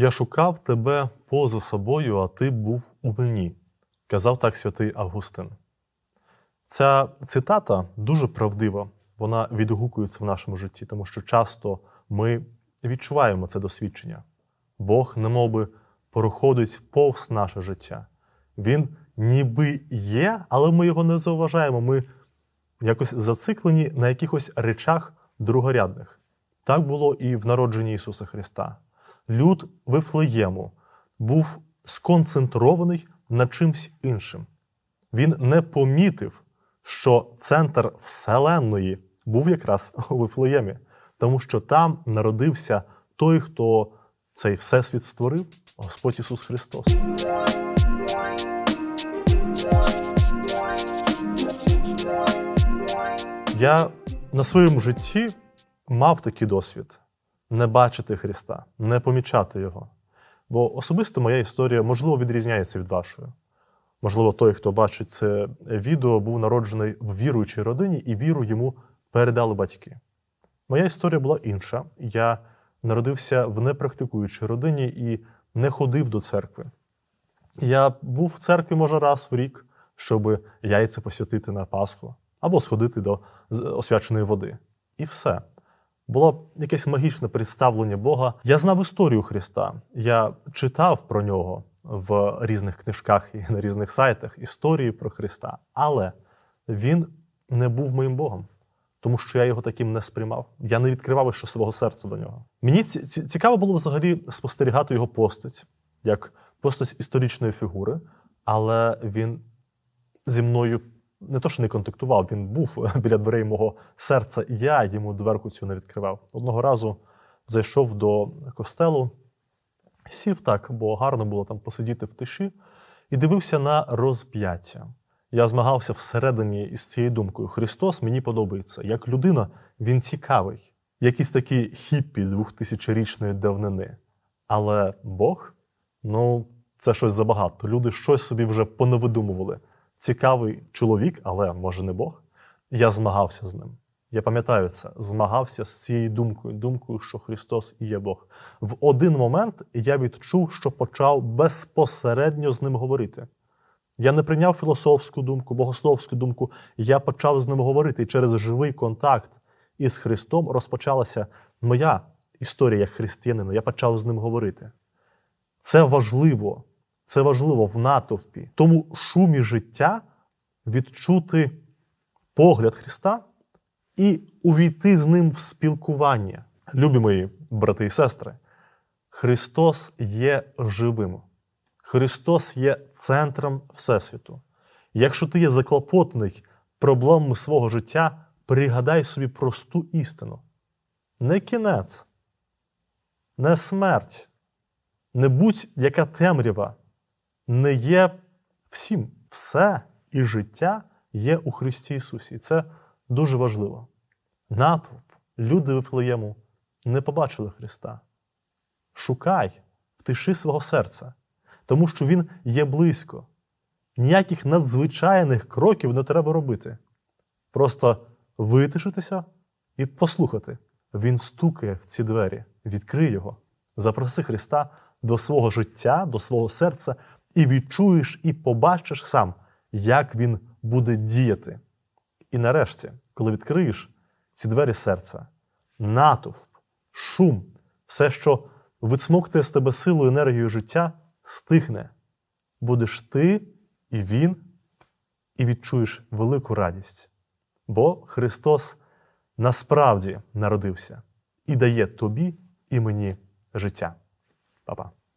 Я шукав тебе поза собою, а ти був у мені, казав так святий Августин. Ця цитата дуже правдива, вона відгукується в нашому житті, тому що часто ми відчуваємо це досвідчення. Бог, немовби, проходить повз наше життя. Він ніби є, але ми його не зауважаємо. Ми якось зациклені на якихось речах другорядних. Так було і в народженні Ісуса Христа. Люд Вифлеєму був сконцентрований на чимсь іншим. Він не помітив, що центр Вселенної був якраз у Вифлеємі, тому що там народився той, хто цей всесвіт створив, Господь Ісус Христос. Я на своєму житті мав такий досвід не бачити Христа, не помічати Його. Бо особисто моя історія, можливо, відрізняється від вашої. Можливо, той, хто бачить це відео, був народжений в віруючій родині, і віру йому передали батьки. Моя історія була інша. Я народився в непрактикуючій родині і не ходив до церкви. Я був в церкві, може, раз в рік, щоб яйця посвятити на Пасху або сходити до освяченої води. І все. Було якесь магічне представлення Бога. Я знав історію Христа. Я читав про нього в різних книжках і на різних сайтах історії про Христа. Але він не був моїм Богом, тому що я його таким не сприймав. Я не відкривав ще свого серця до нього. Мені ці- ці- цікаво було взагалі спостерігати його постать як постать історичної фігури, але він зі мною не то, що не контактував, він був біля дверей мого серця, і я йому дверку цю не відкривав. Одного разу зайшов до костелу, сів так, бо гарно було там посидіти в тиші, і дивився на розп'яття. Я змагався всередині із цією думкою: Христос мені подобається. Як людина, він цікавий, якийсь такий хіппі двохтисячорічної давнини. Але Бог, ну, це щось забагато. Люди щось собі вже понавидумували цікавий чоловік, але може не Бог. Я змагався з ним. Я пам'ятаю це, змагався з цією думкою, думкою, що Христос і є Бог. В один момент я відчув, що почав безпосередньо з ним говорити. Я не прийняв філософську думку, богословську думку. Я почав з ним говорити. І через живий контакт із Христом розпочалася моя історія християнина. Я почав з ним говорити. Це важливо. Це важливо в натовпі. Тому шумі життя відчути погляд Христа і увійти з ним в спілкування. Любі мої брати і сестри, Христос є живим. Христос є центром Всесвіту. Якщо ти є заклопотаний проблемами свого життя, пригадай собі просту істину. Не кінець, не смерть, не будь-яка темрява не є всім. Все і життя є у Христі Ісусі. І це дуже важливо. Натовп, люди Вифлеєму не побачили Христа. Шукай, втиши свого серця, тому що Він є близько. Ніяких надзвичайних кроків не треба робити. Просто витишитися і послухати. Він стукає в ці двері, відкрий його, запроси Христа до свого життя, до свого серця, і відчуєш і побачиш сам, як він буде діяти. І нарешті, коли відкриєш ці двері серця, натовп, шум, все, що вицмоктує з тебе силу, енергію життя, стихне. Будеш ти і він, і відчуєш велику радість. Бо Христос насправді народився і дає тобі і мені життя. Па-па.